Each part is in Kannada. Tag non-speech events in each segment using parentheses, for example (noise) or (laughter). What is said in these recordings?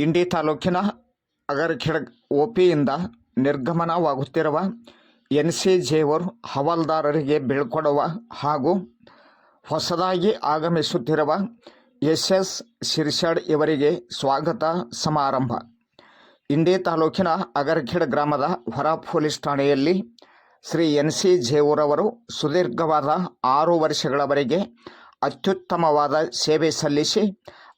ಇಂಡಿ ತಾಲೂಕಿನ ಅಗರ್ಖೇಡ್ ಒಪಿಯಿಂದ ನಿರ್ಗಮನವಾಗುತ್ತಿರುವ ಎನ್ ಸಿ ಜೇವರ್ ಹವಾಲ್ದಾರರಿಗೆ ಬೀಳ್ಕೊಡುವ ಹಾಗೂ ಹೊಸದಾಗಿ ಆಗಮಿಸುತ್ತಿರುವ ಎಸ್ ಎಸ್ ಶಿರ್ಷಾಡ್ ಇವರಿಗೆ ಸ್ವಾಗತ ಸಮಾರಂಭ. ಇಂಡಿ ತಾಲೂಕಿನ ಅಗರ್ಖೇಡ್ ಗ್ರಾಮದ ಹೊರ ಪೊಲೀಸ್ ಠಾಣೆಯಲ್ಲಿ ಶ್ರೀ ಎನ್ ಸಿ ಜೇವೂರವರು ಸುದೀರ್ಘವಾದ ಆರು ವರ್ಷಗಳವರೆಗೆ ಅತ್ಯುತ್ತಮವಾದ ಸೇವೆ ಸಲ್ಲಿಸಿ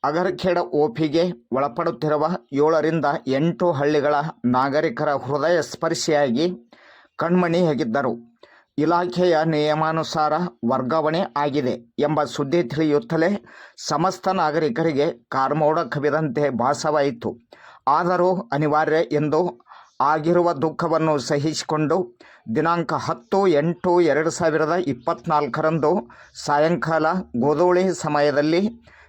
ಅಗರಖೇಡ ಒಪಿಗೆ ಒಳಪಡುತ್ತಿರುವ ಏಳರಿಂದ ಎಂಟು ಹಳ್ಳಿಗಳ ನಾಗರಿಕರ ಹೃದಯ ಸ್ಪರ್ಶಿಯಾಗಿ ಕಣ್ಮಣಿಯಾಗಿದ್ದರು ಇಲಾಖೆಯ ನಿಯಮಾನುಸಾರ ವರ್ಗಾವಣೆ ಆಗಿದೆ ಎಂಬ ಸುದ್ದಿ ತಿಳಿಯುತ್ತಲೇ ಸಮಸ್ತ ನಾಗರಿಕರಿಗೆ ಕಾರ್ಮೋಡ ಕವಿದಂತೆ ಭಾಸವಾಯಿತು. ಆದರೂ ಅನಿವಾರ್ಯ ಎಂದು ಆಗಿರುವ ದುಃಖವನ್ನು ಸಹಿಸಿಕೊಂಡು ದಿನಾಂಕ ಹತ್ತು ಎಂಟು ಎರಡು ಸಾವಿರದ ಇಪ್ಪತ್ತ್ನಾಲ್ಕರಂದು ಸಾಯಂಕಾಲ ಗೋಧೂಳಿ ಸಮಯದಲ್ಲಿ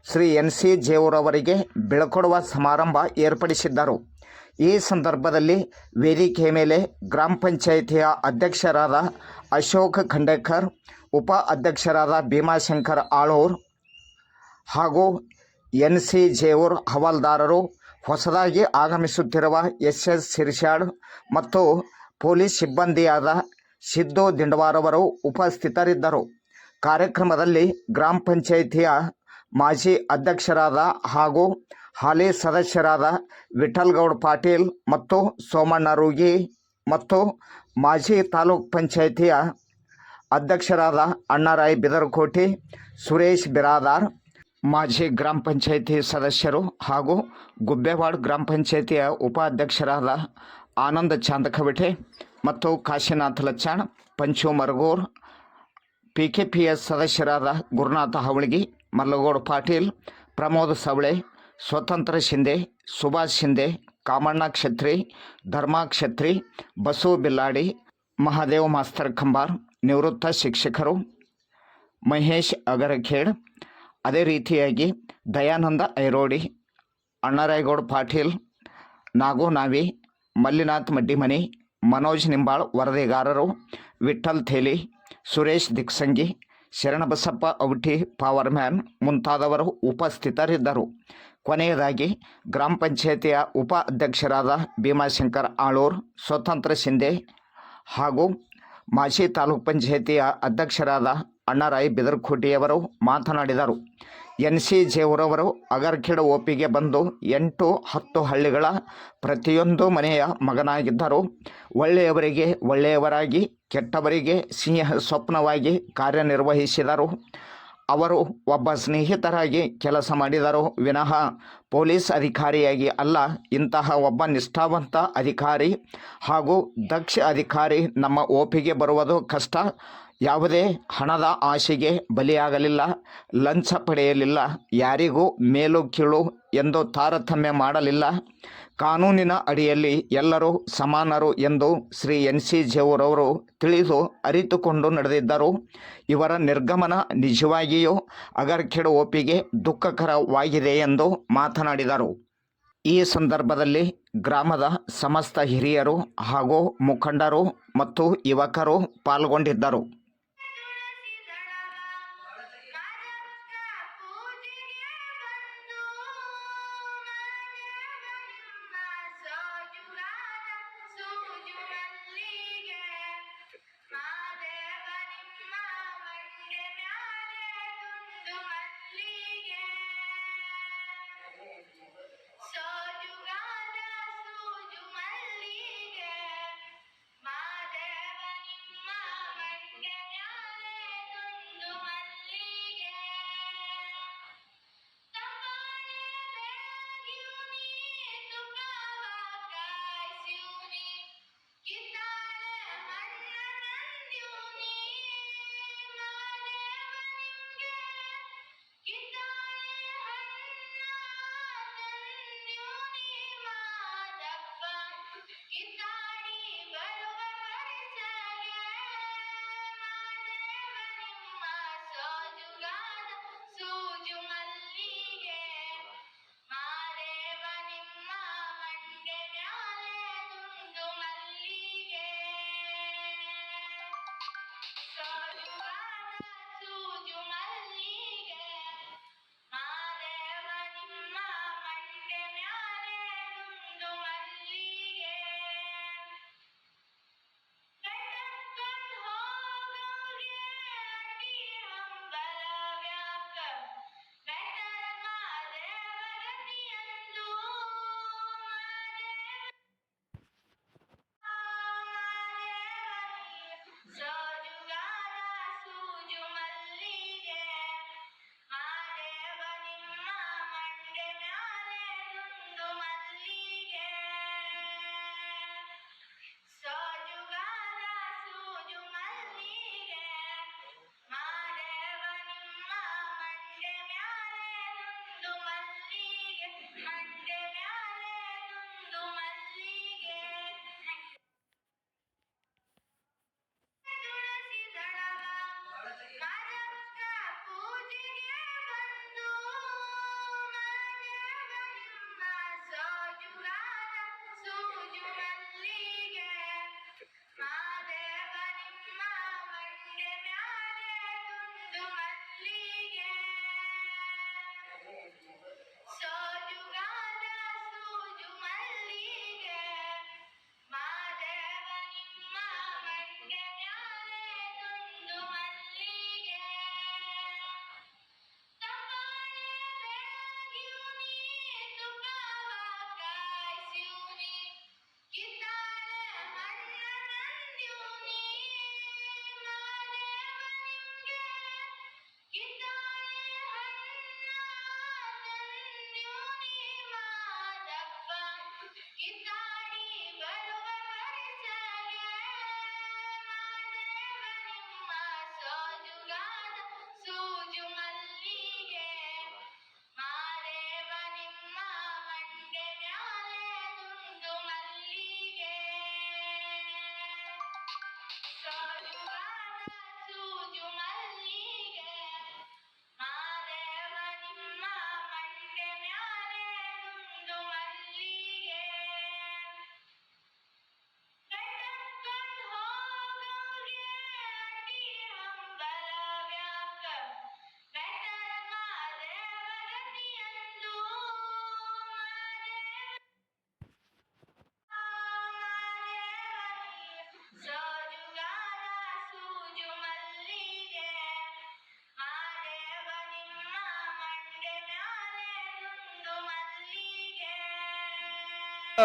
ಶ್ರೀ ಎನ್ ಸಿ ಜೇವರವರಿಗೆ ಬೀಳ್ಕೊಡುವ ಸಮಾರಂಭ ಏರ್ಪಡಿಸಿದ್ದರು. ಈ ಸಂದರ್ಭದಲ್ಲಿ ವೇದಿಕೆ ಮೇಲೆ ಗ್ರಾಮ ಪಂಚಾಯಿತಿಯ ಅಧ್ಯಕ್ಷರಾದ ಅಶೋಕ್ ಖಂಡೇಕರ್, ಉಪ ಅಧ್ಯಕ್ಷರಾದ ಭೀಮಾಶಂಕರ್ ಆಳೂರ್ ಹಾಗೂ ಎನ್ ಸಿ ಜೇವೂರ್ ಹವಾಲ್ದಾರರು ಹೊಸದಾಗಿ ಆಗಮಿಸುತ್ತಿರುವ ಎಸ್ ಎಸ್ ಸಿರ್ಷಾಡ್ ಮತ್ತು ಪೊಲೀಸ್ ಸಿಬ್ಬಂದಿಯಾದ ಸಿದ್ದು ದಿಂಡವಾರವರು ಉಪಸ್ಥಿತರಿದ್ದರು. ಕಾರ್ಯಕ್ರಮದಲ್ಲಿ ಗ್ರಾಮ ಪಂಚಾಯಿತಿಯ ಮಾಜಿ ಅಧ್ಯಕ್ಷರಾದ ಹಾಗೂ ಹಾಲಿ ಸದಸ್ಯರಾದ ವಿಠಲ್ಗೌಡ್ ಪಾಟೀಲ್ ಮತ್ತು ಸೋಮಣ್ಣ ರೂಗಿ ಮತ್ತು ಮಾಜಿ ತಾಲೂಕ್ ಪಂಚಾಯಿತಿಯ ಅಧ್ಯಕ್ಷರಾದ ಅಣ್ಣಾರಾಯ್ ಬಿದರಕೋಟಿ, ಸುರೇಶ್ ಬಿರಾದಾರ್, ಮಾಜಿ ಗ್ರಾಮ ಪಂಚಾಯಿತಿ ಸದಸ್ಯರು ಹಾಗೂ ಗುಬ್ಬೇವಾಡ್ ಗ್ರಾಮ ಪಂಚಾಯಿತಿಯ ಉಪಾಧ್ಯಕ್ಷರಾದ ಆನಂದ ಚಾಂದಕವಿಠೆ ಮತ್ತು Kashinath Lachchan, Panchu Maragur P K P S ಸದಸ್ಯರಾದ ಗುರುನಾಥ ಹವಳಗಿ ಮಲ್ಲಗೌಡ ಪಾಟೀಲ್, ಪ್ರಮೋದ್ ಸವಳೆ, ಸ್ವತಂತ್ರ ಶಿಂದೆ ಸುಭಾಷ್ ಶಿಂದೆ ಕಾಮಣ್ಣ ಕ್ಷತ್ರಿ, ಧರ್ಮಾ ಕ್ಷತ್ರಿ, ಬಸು ಬಿಲ್ಲಾಡಿ, ಮಹಾದೇವ ಮಾಸ್ತರ್ ಖಂಬಾರ್ ನಿವೃತ್ತ ಶಿಕ್ಷಕರು, ಮಹೇಶ್ ಅಗರಖೇಡ್, ಅದೇ ರೀತಿಯಾಗಿ ದಯಾನಂದ ಐರೋಡಿ, ಅಣ್ಣರಾಯಗೌಡ ಪಾಟೀಲ್, ನಾಗು ನಾವಿ, ಮಲ್ಲಿನಾಥ್ ಮಡ್ಡಿಮನಿ, ಮನೋಜ್ ನಿಂಬಾಳ್ ವರದಿಗಾರರು ವಿಠಲ್ ಥೇಲಿ, ಸುರೇಶ್ ದಿಕ್ಸಂಗಿ ಶರಣಬಸಪ್ಪ ಔಟಿ ಪವರ್ ಮ್ಯಾನ್ ಮುಂತಾದವರು ಉಪಸ್ಥಿತರಿದ್ದರು. ಕೊನೆಯದಾಗಿ ಗ್ರಾಮ ಪಂಚಾಯಿತಿಯ ಉಪ ಅಧ್ಯಕ್ಷರಾದ ಭೀಮಾಶಂಕರ್ ಆಳೂರ್, ಸ್ವತಂತ್ರ ಶಿಂದೆ ಹಾಗೂ ಮಾಜಿ ತಾಲೂಕ್ ಪಂಚಾಯಿತಿಯ ಅಧ್ಯಕ್ಷರಾದ ಅಣ್ಣರಾಯ್ ಬಿದರ್ಕೋಟಿಯವರು ಮಾತನಾಡಿದರು. ಎನ್ ಸಿ ಜೇವರವರು ಅಗರ್ಖಿಡ ಒಪಿಗೆ ಬಂದು ಎಂಟು ಹತ್ತು ಹಳ್ಳಿಗಳ ಪ್ರತಿಯೊಂದು ಮನೆಯ ಮಗನಾಗಿದ್ದರು. ಒಳ್ಳೆಯವರಿಗೆ ಒಳ್ಳೆಯವರಾಗಿ, ಕೆಟ್ಟವರಿಗೆ ಸಿಂಹ ಸ್ವಪ್ನವಾಗಿ ಕಾರ್ಯನಿರ್ವಹಿಸಿದರು. ಅವರು ಒಬ್ಬ ಸ್ನೇಹಿತರಾಗಿ ಕೆಲಸ ಮಾಡಿದರು. ವಿನಃ ಪೊಲೀಸ್ ಅಧಿಕಾರಿಯಾಗಿ ಅಲ್ಲ, ಇಂತಹ ಒಬ್ಬ ನಿಷ್ಠಾವಂತ ಅಧಿಕಾರಿ ಹಾಗೂ ದಕ್ಷ ಅಧಿಕಾರಿ ನಮ್ಮ ಒಪಿಗೆ ಬರುವುದು ಕಷ್ಟ. ಯಾವುದೇ ಹಣದ ಆಶೆಗೆ ಬಲಿಯಾಗಲಿಲ್ಲ, ಲಂಚ ಪಡೆಯಲಿಲ್ಲ, ಯಾರಿಗೂ ಮೇಲು ಕೀಳು ಎಂದು ತಾರತಮ್ಯ ಮಾಡಲಿಲ್ಲ. ಕಾನೂನಿನ ಅಡಿಯಲ್ಲಿ ಎಲ್ಲರೂ ಸಮಾನರು ಎಂದು ಶ್ರೀ ಎನ್ ಸಿ ಜೇವರವರು ತಿಳಿದು ಅರಿತುಕೊಂಡು ನಡೆದಿದ್ದರು. ಇವರ ನಿರ್ಗಮನ ನಿಜವಾಗಿಯೂ ಅಗರ್ಖೆಡು ಒಪ್ಪಿಗೆ ದುಃಖಕರವಾಗಿದೆ ಎಂದು ಮಾತನಾಡಿದರು. ಈ ಸಂದರ್ಭದಲ್ಲಿ ಗ್ರಾಮದ ಸಮಸ್ತ ಹಿರಿಯರು ಹಾಗೂ ಮುಖಂಡರು ಮತ್ತು ಯುವಕರು ಪಾಲ್ಗೊಂಡಿದ್ದರು.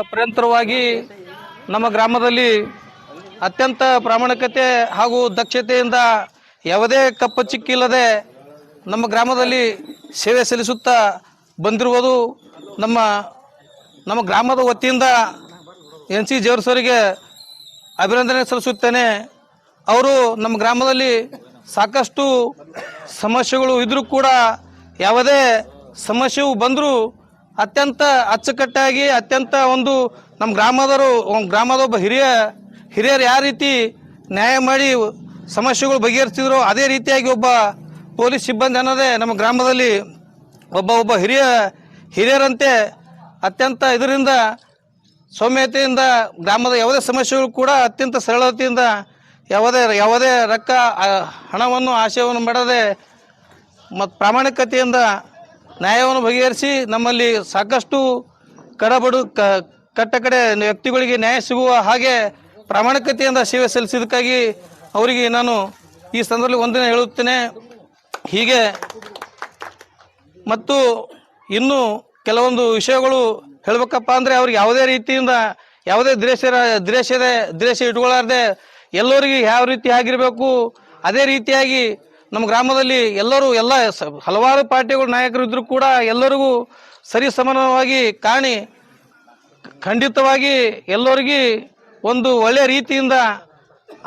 ಪರ್ಯಂತರವಾಗಿ ನಮ್ಮ ಗ್ರಾಮದಲ್ಲಿ ಅತ್ಯಂತ ಪ್ರಾಮಾಣಿಕತೆ ಹಾಗೂ ದಕ್ಷತೆಯಿಂದ ಯಾವುದೇ ಕಪ್ಪಚ್ಚಿಕ್ಕಿಲ್ಲದೆ ನಮ್ಮ ಗ್ರಾಮದಲ್ಲಿ ಸೇವೆ ಸಲ್ಲಿಸುತ್ತಾ ಬಂದಿರುವುದು ನಮ್ಮ ನಮ್ಮ ಗ್ರಾಮದ ವತಿಯಿಂದ ಎನ್ ಸಿ ಜೇವರ್ಸರಿಗೆ ಅಭಿನಂದನೆ ಸಲ್ಲಿಸುತ್ತೇನೆ. ಅವರು ನಮ್ಮ ಗ್ರಾಮದಲ್ಲಿ ಸಾಕಷ್ಟು ಸಮಸ್ಯೆಗಳು ಇದ್ದರೂ ಕೂಡ ಯಾವುದೇ ಸಮಸ್ಯೆಯು ಬಂದರೂ ಅತ್ಯಂತ ಅಚ್ಚುಕಟ್ಟಾಗಿ, ಅತ್ಯಂತ ಒಂದು ನಮ್ಮ ಗ್ರಾಮದವರು ಗ್ರಾಮದ ಒಬ್ಬ ಹಿರಿಯ, ಹಿರಿಯರು ಯಾವ ರೀತಿ ನ್ಯಾಯ ಮಾಡಿ ಸಮಸ್ಯೆಗಳು ಬಗೆಹರಿಸಿದ್ರು ಅದೇ ರೀತಿಯಾಗಿ ಒಬ್ಬ ಪೊಲೀಸ್ ಸಿಬ್ಬಂದಿ ಅನ್ನೋದೇ ನಮ್ಮ ಗ್ರಾಮದಲ್ಲಿ ಒಬ್ಬ ಒಬ್ಬ ಹಿರಿಯ, ಹಿರಿಯರಂತೆ ಅತ್ಯಂತ ಇದರಿಂದ, ಸೌಮ್ಯತೆಯಿಂದ ಗ್ರಾಮದ ಯಾವುದೇ ಸಮಸ್ಯೆಗಳು ಕೂಡ ಅತ್ಯಂತ ಸರಳತೆಯಿಂದ ಯಾವುದೇ ಯಾವುದೇ ರೊಕ್ಕ ಹಣವನ್ನು, ಆಶಯವನ್ನು ಮಾಡದೆ ಮತ್ತು ಪ್ರಾಮಾಣಿಕತೆಯಿಂದ ನ್ಯಾಯವನ್ನು ಬಗೆಹರಿಸಿ ನಮ್ಮಲ್ಲಿ ಸಾಕಷ್ಟು ಕಡಬಡು ಕಟ್ಟ ಕಡೆ ವ್ಯಕ್ತಿಗಳಿಗೆ ನ್ಯಾಯ ಸಿಗುವ ಹಾಗೆ ಪ್ರಾಮಾಣಿಕತೆಯಿಂದ ಸೇವೆ ಸಲ್ಲಿಸಿದ್ದಕ್ಕಾಗಿ ಅವರಿಗೆ ನಾನು ಈ ಸಂದರ್ಭದಲ್ಲಿ ಒಂದಿನ ಹೇಳುತ್ತೇನೆ. ಹೀಗೆ ಮತ್ತು ಇನ್ನು ಕೆಲವೊಂದು ವಿಷಯಗಳು ಹೇಳ್ಬೇಕಪ್ಪ ಅಂದ್ರೆ ಅವ್ರಿಗೆ ಯಾವುದೇ ರೀತಿಯಿಂದ ಯಾವುದೇ ದ್ವೇಷ ದ್ವೇಷದ ದ್ವೇಷ ಇಟ್ಕೊಳ್ಳಾರ್ದೆ ಎಲ್ಲರಿಗೆ ಯಾವ ರೀತಿ ಆಗಿರಬೇಕು, ಅದೇ ರೀತಿಯಾಗಿ ನಮ್ಮ ಗ್ರಾಮದಲ್ಲಿ ಎಲ್ಲರೂ ಎಲ್ಲ ಹಲವಾರು ಪಾರ್ಟಿಗಳ ನಾಯಕರು ಇದ್ರು ಕೂಡ ಎಲ್ಲರಿಗೂ ಸರಿ ಸಮಾನವಾಗಿ ಕಾಣಿ, ಖಂಡಿತವಾಗಿ ಎಲ್ಲರಿಗೂ ಒಂದು ಒಳ್ಳೆಯ ರೀತಿಯಿಂದ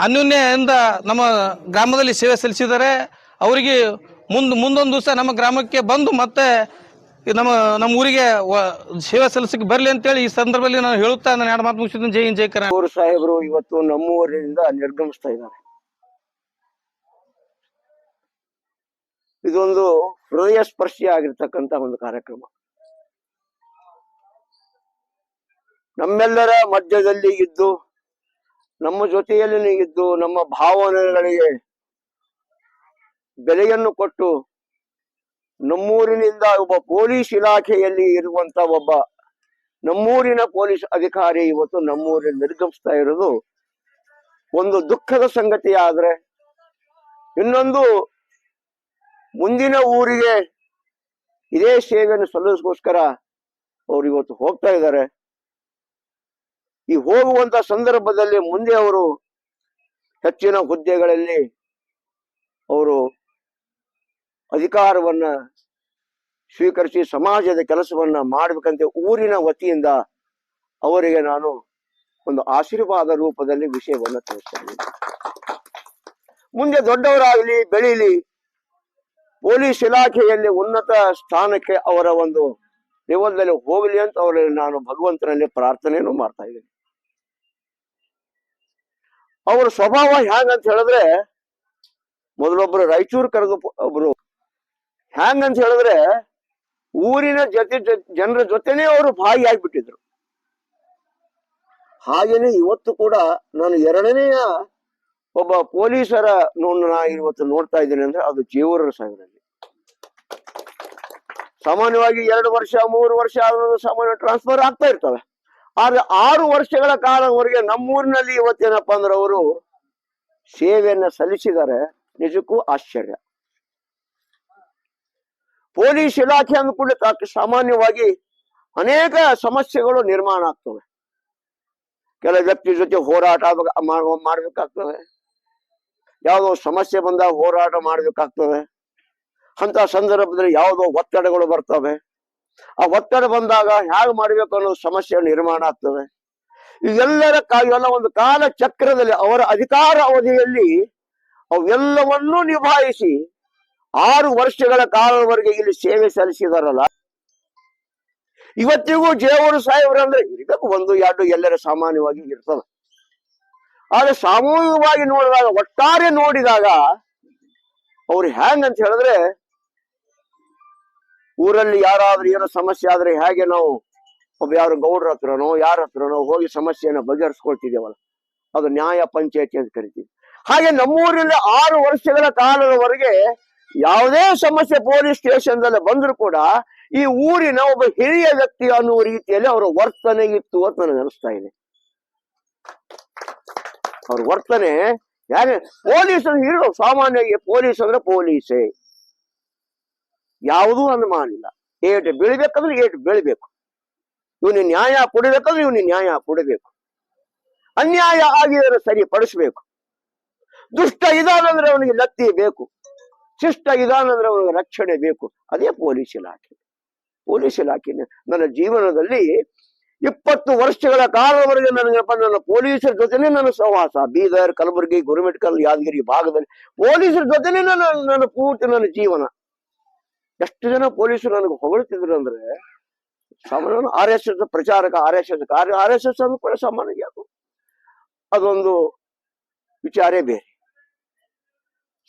ಅನ್ಯೋನ್ಯದಿಂದ ನಮ್ಮ ಗ್ರಾಮದಲ್ಲಿ ಸೇವೆ ಸಲ್ಲಿಸಿದ್ದಾರೆ. ಅವರಿಗೆ ಮುಂದೆ, ಮುಂದೊಂದು ದಿವಸ ನಮ್ಮ ಗ್ರಾಮಕ್ಕೆ ಬಂದು ಮತ್ತೆ ನಮ್ಮ ನಮ್ಮ ಊರಿಗೆ ಸೇವೆ ಸಲ್ಲಿಸಕ್ಕೆ ಬರಲಿ ಅಂತೇಳಿ ಈ ಸಂದರ್ಭದಲ್ಲಿ ನಾನು ಹೇಳುತ್ತಾ ನಾನು ಎರಡು ಮಾತು ಮುಗಿಸಿದ್ದೀನಿ. ಜೈ ಹಿಂದ್ ಅವರು ಸಾಹೇಬರು ಇವತ್ತು ನಮ್ಮೂರಿನಿಂದ ನಿರ್ಗಮಿಸ್ತಾ ಇದ್ದಾರೆ. ಇದೊಂದು ಹೃದಯ ಸ್ಪರ್ಶಿ ಆಗಿರ್ತಕ್ಕಂತ ಒಂದು ಕಾರ್ಯಕ್ರಮ. ನಮ್ಮೆಲ್ಲರ ಮಧ್ಯದಲ್ಲಿ ಇದ್ದು, ನಮ್ಮ ಜೊತೆಯಲ್ಲಿ ಇದ್ದು, ನಮ್ಮ ಭಾವನೆಗಳಿಗೆ ಬೆಲೆಯನ್ನು ಕೊಟ್ಟು, ನಮ್ಮೂರಿನಿಂದ ಒಬ್ಬ ಪೊಲೀಸ್ ಇಲಾಖೆಯಲ್ಲಿ ಇರುವಂತ ಒಬ್ಬ ನಮ್ಮೂರಿನ ಪೊಲೀಸ್ ಅಧಿಕಾರಿ ಇವತ್ತು ನಮ್ಮೂರಿನ ನಿರ್ಗಮಿಸ್ತಾ ಇರೋದು ಒಂದು ದುಃಖದ ಸಂಗತಿ ಆದ್ರೆ ಇನ್ನೊಂದು ಮುಂದಿನ ಊರಿಗೆ ಇದೇ ಸೇವೆಯನ್ನು ಸಲ್ಲಿಸೋಸ್ಕರ ಅವರು ಇವತ್ತು ಹೋಗ್ತಾ ಇದ್ದಾರೆ. ಈ ಹೋಗುವಂತ ಸಂದರ್ಭದಲ್ಲಿ ಮುಂದೆ ಅವರು ಹೆಚ್ಚಿನ ಹುದ್ದೆಗಳಲ್ಲಿ ಅವರು ಅಧಿಕಾರವನ್ನ ಸ್ವೀಕರಿಸಿ ಸಮಾಜದ ಕೆಲಸವನ್ನ ಮಾಡಬೇಕಂತೆ ಊರಿನ ವತಿಯಿಂದ ಅವರಿಗೆ ನಾನು ಒಂದು ಆಶೀರ್ವಾದ ರೂಪದಲ್ಲಿ ವಿಷಯವನ್ನು ತಿಳಿಸ್ತಾ ಮುಂದೆ ದೊಡ್ಡವರಾಗಲಿ, ಬೆಳೀಲಿ ಪೊಲೀಸ್ ಇಲಾಖೆಯಲ್ಲಿ ಉನ್ನತ ಸ್ಥಾನಕ್ಕೆ ಅವರ ಒಂದು ಲೆವೆಲ್ದಲ್ಲಿ ಹೋಗಲಿ ಅಂತ ಅವರಲ್ಲಿ ನಾನು ಭಗವಂತನಲ್ಲಿ ಪ್ರಾರ್ಥನೆಯನ್ನು ಮಾಡ್ತಾ ಇದ್ದೀನಿ. ಅವರ ಸ್ವಭಾವ ಹ್ಯಾಂಗಂತ ಹೇಳಿದ್ರೆ, ಮೊದಲೊಬ್ರು ರಾಯಚೂರು ಕರೆದು ಒಬ್ರು ಹ್ಯಾಂಗಂತ ಹೇಳಿದ್ರೆ, ಊರಿನ ಜೊತೆ ಜನರ ಜೊತೆನೆ ಅವರು ಭಾಗಿಯಾಗ್ಬಿಟ್ಟಿದ್ರು ಹಾಗೇನೆ ಇವತ್ತು ಕೂಡ ನಾನು ಎರಡನೆಯ ಒಬ್ಬ ಪೊಲೀಸರ ನಾ ಇವತ್ತು ನೋಡ್ತಾ ಇದ್ದೀನಿ ಅಂದ್ರೆ ಅದು ಜೀವರ ಸಾವಿರಲ್ಲಿ ಸಾಮಾನ್ಯವಾಗಿ ಎರಡು ವರ್ಷ, ಮೂರು ವರ್ಷ ಆದ್ರೂ ಸಾಮಾನ್ಯ ಟ್ರಾನ್ಸ್ಫರ್ ಆಗ್ತಾ ಇರ್ತವೆ. ಆದ್ರೆ ಆರು ವರ್ಷಗಳ ಕಾಲವರೆಗೆ ನಮ್ಮೂರಿನಲ್ಲಿ ಇವತ್ತೇನಪ್ಪ ಅಂದ್ರೆ ಅವರು ಸೇವೆಯನ್ನ ಸಲ್ಲಿಸಿದ್ದಾರೆ. ನಿಜಕ್ಕೂ ಆಶ್ಚರ್ಯ. ಪೊಲೀಸ್ ಇಲಾಖೆ ಅಂದ್ಕೊಂಡು ಸಾಮಾನ್ಯವಾಗಿ ಅನೇಕ ಸಮಸ್ಯೆಗಳು ನಿರ್ಮಾಣ ಆಗ್ತವೆ. ಕೆಲ ವ್ಯಕ್ತಿ ಜೊತೆ ಹೋರಾಟ ಮಾಡ್ಬೇಕಾಗ್ತವೆ. ಯಾವುದೋ ಸಮಸ್ಯೆ ಬಂದಾಗ ಹೋರಾಟ ಮಾಡಬೇಕಾಗ್ತದೆ. ಅಂತ ಸಂದರ್ಭದಲ್ಲಿ ಯಾವುದೋ ಒತ್ತಡಗಳು ಬರ್ತವೆ. ಆ ಒತ್ತಡ ಬಂದಾಗ ಹೇಗೆ ಮಾಡಬೇಕು ಅನ್ನೋ ಸಮಸ್ಯೆ ನಿರ್ಮಾಣ ಆಗ್ತವೆ ಇವೆಲ್ಲರ ಕಾ ಇವೆಲ್ಲ ಒಂದು ಕಾಲ ಚಕ್ರದಲ್ಲಿ ಅವರ ಅಧಿಕಾರ ಅವಧಿಯಲ್ಲಿ ಅವೆಲ್ಲವನ್ನೂ ನಿಭಾಯಿಸಿ ಆರು ವರ್ಷಗಳ ಕಾಲದವರೆಗೆ ಇಲ್ಲಿ ಸೇವೆ ಸಲ್ಲಿಸಿದಾರಲ್ಲ. ಇವತ್ತಿಗೂ ಜೇವರು ಸಾಹೇಬ್ರಂದ್ರೆ ಇರಬೇಕು ಒಂದು ಎರಡು ಎಲ್ಲರ ಸಾಮಾನ್ಯವಾಗಿ ಇರ್ತವೆ. ಆದ್ರೆ ಸಾಮೂಹಿಕವಾಗಿ ನೋಡಿದಾಗ, ಒಟ್ಟಾರೆ ನೋಡಿದಾಗ ಅವ್ರು ಹ್ಯಾಂಗ್ ಅಂತ ಹೇಳಿದ್ರೆ, ಊರಲ್ಲಿ ಯಾರಾದ್ರೂ ಏನೋ ಸಮಸ್ಯೆ ಆದ್ರೆ ಹೇಗೆ ನಾವು ಒಬ್ಬ ಯಾರು ಗೌಡ್ರ ಹತ್ರನೋ, ಯಾರ ಹತ್ರನೋ ಹೋಗಿ ಸಮಸ್ಯೆಯನ್ನು ಬಗೆಹರಿಸ್ಕೊಳ್ತಿದ್ದೇವಲ್ಲ. ಅದು ನ್ಯಾಯ ಪಂಚಾಯತಿ ಅಂತ ಕರಿತೀವಿ. ಹಾಗೆ ನಮ್ಮೂರಲ್ಲಿ ಆರು ವರ್ಷಗಳ ಕಾಲದವರೆಗೆ ಯಾವುದೇ ಸಮಸ್ಯೆ ಪೊಲೀಸ್ ಸ್ಟೇಷನ್ದಲ್ಲಿ ಬಂದ್ರು ಕೂಡ ಈ ಊರಿನ ಒಬ್ಬ ಹಿರಿಯ ವ್ಯಕ್ತಿ ಅನ್ನುವ ರೀತಿಯಲ್ಲಿ ಅವರ ವರ್ತನೆ ಇತ್ತು ಅಂತ ನನಗೆ ಅನಿಸ್ತಾ ಇದೆ. ಅವ್ರ ವರ್ತನೆ, ಯಾರೇ? ಪೊಲೀಸ್ ಇರೋ ಸಾಮಾನ್ಯವಾಗಿ ಪೊಲೀಸ್ ಅಂದ್ರೆ ಪೊಲೀಸೇ. ಯಾವುದೂ ಅನುಮಾನ ಇಲ್ಲ ಏಟು ಬೀಳ್ಬೇಕಂದ್ರೆ ಏಟು ಬೀಳ್ಬೇಕು. ಇವನು ನ್ಯಾಯ ಕೊಡಬೇಕಂದ್ರೆ ಇವನು ನ್ಯಾಯ ಕೊಡಬೇಕು. ಅನ್ಯಾಯ ಆಗಿದ್ರೆ ಸರಿಪಡಿಸ್ಬೇಕು. ದುಷ್ಟ ಇದಾನಂದ್ರೆ ಅವನಿಗೆ ಲತ್ತಿ ಬೇಕು. ಶಿಷ್ಟ ಇದಾನಂದ್ರೆ ಅವನಿಗೆ ರಕ್ಷಣೆ ಬೇಕು. ಅದೇ ಪೊಲೀಸ್ ಇಲಾಖೆ. ಪೊಲೀಸ್ ಇಲಾಖೆ ನನ್ನ ಜೀವನದಲ್ಲಿ ಇಪ್ಪತ್ತು ವರ್ಷಗಳ ಕಾಲದವರೆಗೆ ನನಗಪ್ಪ, ನನ್ನ ಪೊಲೀಸರ ಜೊತೆನೇ ನನ್ನ ಸಹವಾಸ. ಬೀದರ್, ಕಲಬುರಗಿ, ಗುರುಮಿಟ್ಕಲ್, ಯಾದಗಿರಿ ಭಾಗದಲ್ಲಿ ಪೊಲೀಸರ ಜೊತೆನೇ ನನ್ನ ನನ್ನ ಪೂರ್ತಿ ನನ್ನ ಜೀವನ. ಎಷ್ಟು ಜನ ಪೊಲೀಸರು ನನಗೆ ಹೊಗಳ್ತಿದ್ರು ಅಂದ್ರೆ ಸಾಮಾನ್ಯ R S S ಪ್ರಚಾರಕ, R S S R S S ಅಂದ್ರೆ ಕೂಡ ಸಾಮಾನ್ಯ ಅದು ಅದೊಂದು ವಿಚಾರೇ ಬೇರೆ.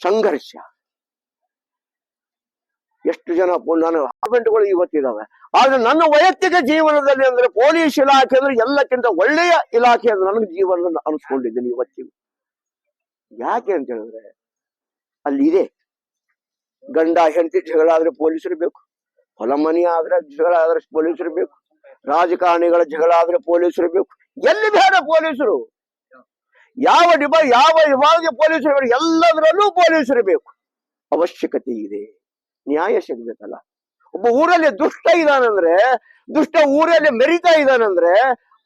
ಸಂಘರ್ಷ. ಎಷ್ಟು ಜನ ನಾನು ಗಳು ಇವತ್ತಿದಾವೆ. ಆದ್ರೆ ನನ್ನ ವೈಯಕ್ತಿಕ ಜೀವನದಲ್ಲಿ ಅಂದ್ರೆ ಪೊಲೀಸ್ ಇಲಾಖೆ ಅಂದ್ರೆ ಎಲ್ಲಕ್ಕಿಂತ ಒಳ್ಳೆಯ ಇಲಾಖೆ ಅಂದ್ರೆ ನನಗೆ ಜೀವನದಲ್ಲಿ ಅನಿಸ್ಕೊಂಡಿದ್ದೀನಿ ಇವತ್ತಿಗೂ. ಯಾಕೆ ಅಂತ ಹೇಳಿದ್ರೆ, ಅಲ್ಲಿ ಇದೆ. ಗಂಡ ಹೆಂಡತಿ ಜಗಳ ಆದ್ರೆ ಪೊಲೀಸರು ಬೇಕು. ಹೊಲ ಮನಿ ಆದ್ರೆ ಜಗಳ ಆದ್ರೆ ಪೊಲೀಸರು ಬೇಕು. ರಾಜಕಾರಣಿಗಳ ಜಗಳ ಆದ್ರೆ ಪೊಲೀಸರು ಬೇಕು. ಎಲ್ಲಿ ಬೇಡ ಪೊಲೀಸರು. ಯಾವ ಡಿಪ, ಯಾವ ವಿಭಾಗದ ಪೊಲೀಸರು ಎಲ್ಲದರಲ್ಲೂ ಪೊಲೀಸರು ಬೇಕು. ಅವಶ್ಯಕತೆ ಇದೆ. ನ್ಯಾಯ ಸಿಗ್ಬೇಕಲ್ಲ. ಒಬ್ಬ ಊರಲ್ಲಿ ದುಷ್ಟ ಇದಾನಂದ್ರೆ, ದುಷ್ಟ ಊರಲ್ಲಿ ಮೆರಿತಾ ಇದ್ದಾನಂದ್ರೆ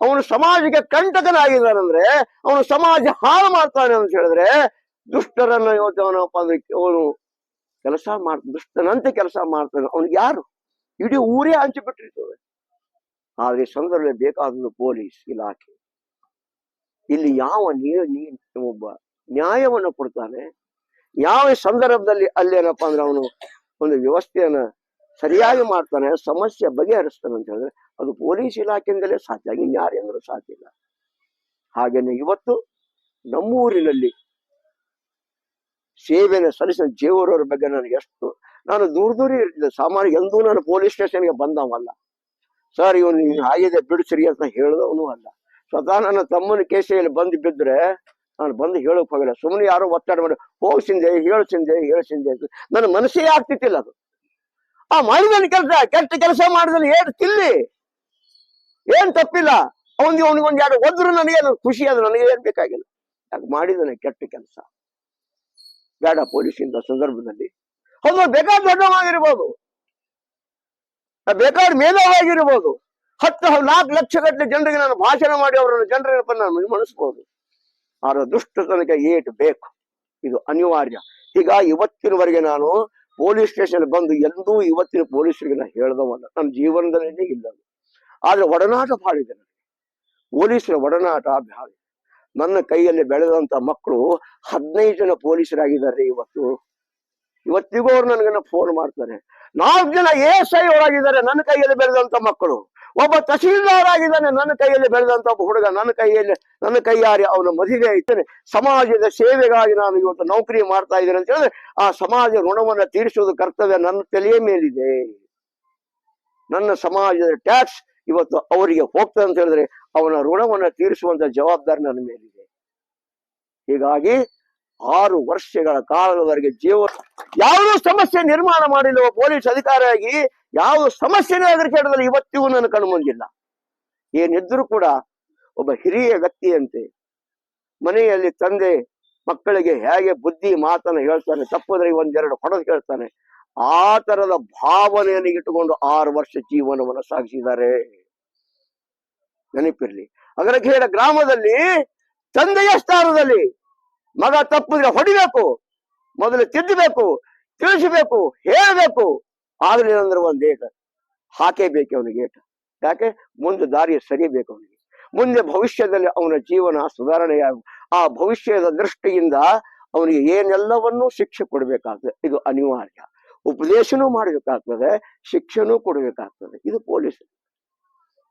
ಅವನು ಸಮಾಜಕ್ಕೆ ಕಂಟಕನಾಗಿದ್ದಾನಂದ್ರೆ ಅವನು ಸಮಾಜ ಹಾಳು ಮಾಡ್ತಾನೆ ಅಂತ ಹೇಳಿದ್ರೆ, ದುಷ್ಟರನ್ನ ಇವತ್ತು ಅಂದ್ರೆ ಅವನು ಕೆಲಸ ಮಾಡ್ತ ದುಷ್ಟನಂತೆ ಕೆಲಸ ಮಾಡ್ತಾನೆ. ಅವನಿಗೆ ಯಾರು? ಇಡೀ ಊರೇ ಹಂಚಿಬಿಟ್ಟಿರ್ತದೆ ಆದ್ರೆ ಸಂದರ್ಭ ಸಂದರ್ಭದಲ್ಲಿ ಬೇಕಾದದ್ದು ಪೊಲೀಸ್ ಇಲಾಖೆ. ಇಲ್ಲಿ ಯಾವ ನೀ ನೀ, ಒಬ್ಬ ನ್ಯಾಯವನ್ನು ಕೊಡ್ತಾನೆ, ಯಾವ ಸಂದರ್ಭದಲ್ಲಿ ಅಲ್ಲಿ ಏನಪ್ಪಾ ಅಂದ್ರೆ ಅವನು ಒಂದು ವ್ಯವಸ್ಥೆಯನ್ನ ಸರಿಯಾಗಿ ಮಾಡ್ತಾನೆ, ಸಮಸ್ಯೆ ಬಗೆಹರಿಸ್ತಾನೆ ಅಂತ ಹೇಳಿದ್ರೆ ಅದು ಪೊಲೀಸ್ ಇಲಾಖೆಯಿಂದಲೇ ಸಾಧ್ಯ. ಇನ್ಯಾರಿಂದಲೂ ಸಾಧ್ಯ ಇಲ್ಲ. ಹಾಗೇನೆ ಇವತ್ತು ನಮ್ಮೂರಿನಲ್ಲಿ ಸೇವೆಯನ್ನು ಸಲ್ಲಿಸಿದ ಜೇವರವ್ರ ಬಗ್ಗೆ ನನಗೆ ಎಷ್ಟು, ನಾನು ದೂರ ದೂರ ಇರ್ತಿದ್ದೆ. ಸಾಮಾನ್ಯ ಎಂದೂ ನಾನು ಪೊಲೀಸ್ ಸ್ಟೇಷನ್ಗೆ ಬಂದವಲ್ಲ. ಸರ್, ಇವನು ಆಗಿದೆ, ಬಿಡಿಸ್ರಿ ಅಂತ ಹೇಳಿದವನು ಅಲ್ಲ. ಸ್ವತಃ ನನ್ನ ತಮ್ಮನ ಕೇಸೆಯಲ್ಲಿ ಬಂದು ಬಿದ್ದರೆ ನಾನು ಬಂದು ಹೇಳೋಕೆ ಹೋಗಿಲ್ಲ. ಸುಮ್ಮನೆ ಯಾರೋ ಒತ್ತಡ ಮಾಡಿ ಹೋಗ್ಸಿಂದೆ ಹೇಳ್ಸಿಂದೆ ಹೇಳ್ಸಿಂದೆ ಅಂತ. ನನ್ನ ಮನಸ್ಸೇ ಆಗ್ತಿತ್ತಿಲ್ಲ ಅದು. ಆ ಮಾಡಿದನ ಕೆಲಸ, ಕೆಟ್ಟ ಕೆಲಸ ಮಾಡಿದನು ಏನ್ ತಿಲ್ಲಿ? ಏನ್ ತಪ್ಪಿಲ್ಲ. ಅವನಿಗೆ ಅವನಿಗೆ ಒಂದ್ ಎರಡು ಒದ್ರು ನನಗೇನು ಖುಷಿ ಅದು ನನಗೆ ಏನ್ ಬೇಕಾಗಿಲ್ಲ. ಯಾಕೆ ಮಾಡಿದನೆ ಕೆಟ್ಟ ಕೆಲಸ? ಬೇಡ ಪೊಲೀಸ್ ಇಂಥ ಸಂದರ್ಭದಲ್ಲಿ. ಹೌದು, ಬೇಕಾದ ದೊಡ್ಡವಾಗಿರ್ಬೋದು ಬೇಕಾದ ಮೇಧವಾಗಿರ್ಬೋದು ಹತ್ತು ನಾಲ್ಕು ಲಕ್ಷ ಗಟ್ಟಲೆ ಜನರಿಗೆ ನಾನು ಭಾಷಣ ಮಾಡಿ ಅವರನ್ನು ಜನರನ್ನ ನಾನು ಮನಸ್ಬೋದು ಆದ್ರೆ ದುಷ್ಟತನಕ್ಕೆ ಏಟ್ ಬೇಕು. ಇದು ಅನಿವಾರ್ಯ. ಈಗ ಇವತ್ತಿನವರೆಗೆ ನಾನು ಪೊಲೀಸ್ ಸ್ಟೇಷನ್ ಬಂದು ಎಂದೂ ಇವತ್ತಿನ ಪೊಲೀಸರಿಗೆ ನಾನು ಹೇಳ್ದವಲ್ಲ. ನಮ್ಮ ಜೀವನದಲ್ಲೇ ಇಲ್ಲ. ಆದ್ರೆ ಒಡನಾಟ ಭಾಳ ಇದೆ ನನಗೆ. ಪೊಲೀಸರ ಒಡನಾಟ ನನ್ನ ಕೈಯಲ್ಲಿ ಬೆಳೆದಂತ ಮಕ್ಕಳು ಹದಿನೈದು ಜನ ಪೊಲೀಸರಾಗಿದ್ದಾರೆ ಇವತ್ತು. ಇವತ್ತಿಗೂ ಅವ್ರು ನನಗನ್ನ ಫೋನ್ ಮಾಡ್ತಾರೆ. ನಾಲ್ಕು ಜನ ಎಸ್ ಐ ಅವರಾಗಿದ್ದಾರೆ ನನ್ನ ಕೈಯಲ್ಲಿ ಬೆಳೆದಂತ ಮಕ್ಕಳು. ಒಬ್ಬ ತಹಸೀಲ್ದಾರ್ ಆಗಿದ್ದಾನೆ ನನ್ನ ಕೈಯಲ್ಲಿ ಬೆಳೆದಂತ ಒಬ್ಬ ಹುಡುಗ ನನ್ನ ಕೈಯಲ್ಲಿ, ನನ್ನ ಕೈಯಾರಿ ಅವನ ಮದುವೆ ಆಯ್ತಾನೆ ಸಮಾಜದ ಸೇವೆಗಾಗಿ ನಾನು ಇವತ್ತು ನೌಕರಿ ಮಾಡ್ತಾ ಇದ್ದೇನೆ ಅಂತ ಹೇಳಿದ್ರೆ ಆ ಸಮಾಜ ಋಣವನ್ನ ತೀರಿಸುವುದು ಕರ್ತವ್ಯ ನನ್ನ ತಲೆಯ ಮೇಲಿದೆ. ನನ್ನ ಸಮಾಜದ ಟ್ಯಾಕ್ಸ್ ಇವತ್ತು ಅವರಿಗೆ ಹೋಗ್ತದೆ ಅಂತ ಹೇಳಿದ್ರೆ ಅವನ ಋಣವನ್ನ ತೀರಿಸುವಂತ ಜವಾಬ್ದಾರಿ ನನ್ನ ಮೇಲಿದೆ. ಹೀಗಾಗಿ ಆರು ವರ್ಷಗಳ ಕಾಲದವರೆಗೆ ಜೀವ ಯಾವುದೋ ಸಮಸ್ಯೆ ನಿರ್ಮಾಣ ಮಾಡಿಲ್ಲ ಪೊಲೀಸ್ ಅಧಿಕಾರಿಯಾಗಿ ಯಾವ ಸಮಸ್ಯೆನೇ ಅದ್ರ ಕೇಳದಲ್ಲಿ ಇವತ್ತಿಗೂ ನನ್ನ ಕಣ್ಣು ಮುಂದಿಲ್ಲ. ಏನಿದ್ರು ಕೂಡ ಒಬ್ಬ ಹಿರಿಯ ವ್ಯಕ್ತಿಯಂತೆ ಮನೆಯಲ್ಲಿ ತಂದೆ ಮಕ್ಕಳಿಗೆ ಹೇಗೆ ಬುದ್ಧಿ ಮಾತನ್ನ ಹೇಳ್ತಾನೆ, ತಪ್ಪದ್ರೆ ಒಂದೆರಡು ಹೊಡೆದು ಹೇಳ್ತಾನೆ, ಆ ತರದ ಭಾವನೆಯನ್ನು ಇಟ್ಟುಕೊಂಡು ಆರು ವರ್ಷ ಜೀವನವನ್ನು ಸಾಗಿಸಿದ್ದಾರೆ. ನೆನಪಿರ್ಲಿ. ಅಗರಖೇಡ ಗ್ರಾಮದಲ್ಲಿ ತಂದೆಯ ಸ್ಥಾನದಲ್ಲಿ ಮಗ ತಪ್ಪಿದ್ರೆ ಹೊಡಿಬೇಕು. ಮೊದಲು ತಿದ್ದಬೇಕು, ತಿಳಿಸಬೇಕು, ಹೇಳಬೇಕು. ಆಗಲಿಲ್ಲ ಅಂದ್ರೆ ಒಂದು ಏಟ ಹಾಕೇಬೇಕು ಅವನಿಗೆ ಏಟ ಯಾಕೆ? ಮುಂದೆ ದಾರಿ ಸರಿಬೇಕು ಅವನಿಗೆ. ಮುಂದೆ ಭವಿಷ್ಯದಲ್ಲಿ ಅವನ ಜೀವನ ಸುಧಾರಣೆಯಾಗ, ಆ ಭವಿಷ್ಯದ ದೃಷ್ಟಿಯಿಂದ ಅವನಿಗೆ ಏನೆಲ್ಲವನ್ನೂ ಶಿಕ್ಷೆ ಕೊಡಬೇಕಾಗ್ತದೆ. ಇದು ಅನಿವಾರ್ಯ. ಉಪದೇಶನೂ ಮಾಡಬೇಕಾಗ್ತದೆ, ಶಿಕ್ಷೆನೂ ಕೊಡಬೇಕಾಗ್ತದೆ. ಇದು ಪೊಲೀಸ್.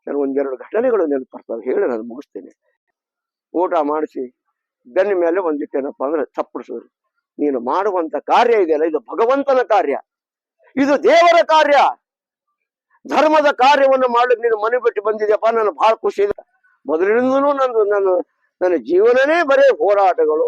ನಾನು ಒಂದೆರಡು ಘಟನೆಗಳು ನೆನಪರ್ತವೆ ಹೇಳಿ ನಾನು ಮುಗಿಸ್ತೇನೆ. ಊಟ ಮಾಡಿಸಿ, ಬೆನ್ನ ಮೇಲೆ ಒಂದಿಟ್ಟೇನಪ್ಪ ಅಂದ್ರೆ ಚಪ್ಪಡಿಸೋರು ನೀನು ಮಾಡುವಂತ ಕಾರ್ಯ ಇದೆಯಲ್ಲ, ಇದು ಭಗವಂತನ ಕಾರ್ಯ. ಇದು ದೇವರ ಕಾರ್ಯ. ಧರ್ಮದ ಕಾರ್ಯವನ್ನು ಮಾಡ್ಲಿಕ್ಕೆ ನೀನು ಮನೆ ಬಿಟ್ಟು ಬಂದಿದ್ಯಪ್ಪ, ನಾನು ಬಹಳ ಖುಷಿ ಇದೆ. ಮೊದಲಿನಿಂದನೂ ನಂದು ನನ್ನ ನನ್ನ ಜೀವನನೇ ಬರೇ ಹೋರಾಟಗಳು.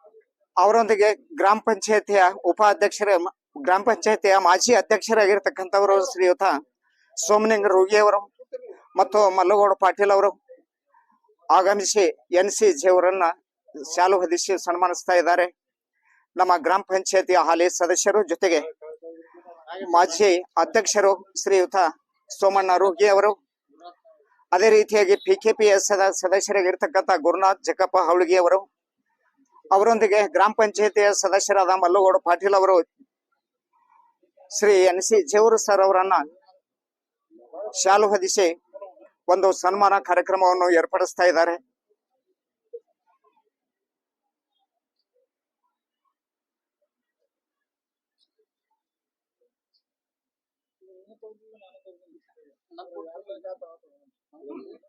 (laughs) ಅವರೊಂದಿಗೆ ಗ್ರಾಮ ಪಂಚಾಯತಿಯ ಉಪಾಧ್ಯಕ್ಷರ, ಗ್ರಾಮ ಪಂಚಾಯತಿಯ ಮಾಜಿ ಅಧ್ಯಕ್ಷರಾಗಿರ್ತಕ್ಕಂಥವರು ಶ್ರೀಯುತ ಸೋಮಲಿಂಗ ರೋಗಿಯವರು ಮತ್ತು ಮಲ್ಲಗೌಡ ಪಾಟೀಲ್ ಅವರು ಆಗಮಿಸಿ ಎನ್ ಸಿ ಜೇವರನ್ನ ಶಾಲು ಹೊದಿಸಿ ಸನ್ಮಾನಿಸ್ತಾ ಇದ್ದಾರೆ. ನಮ್ಮ ಗ್ರಾಮ ಪಂಚಾಯತಿಯ ಹಾಲಿ ಸದಸ್ಯರು ಜೊತೆಗೆ ಮಾಜಿ ಅಧ್ಯಕ್ಷರು ಶ್ರೀಯುತ ಸೋಮಣ್ಣ ರೋಗಿ ಅವರು. ಅದೇ ರೀತಿಯಾಗಿ ಪಿ ಕೆ ಪಿ ಎಸ್ ಸದಸ್ಯರಾಗಿರ್ತಕ್ಕಂಥ ಗುರುನಾಥ್ ಜಕ್ಕಪ್ಪ ಹೌಳಿಗೆ ಅವರು ಅವರೊಂದಿಗೆ ಗ್ರಾಮ ಪಂಚಾಯತಿಯ ಸದಸ್ಯರಾದ ಮಲ್ಲುಗೌಡ ಪಾಟೀಲ್ ಅವರು ಶ್ರೀ ಎನ್ ಸಿ ಜೇವರು ಸರ್ ಅವರನ್ನ ಶಾಲು ಹೊದಿಸಿ ಒಂದು ಸನ್ಮಾನ ಕಾರ್ಯಕ್ರಮವನ್ನು ಏರ್ಪಡಿಸ್ತಾ ಇದ್ದಾರೆ.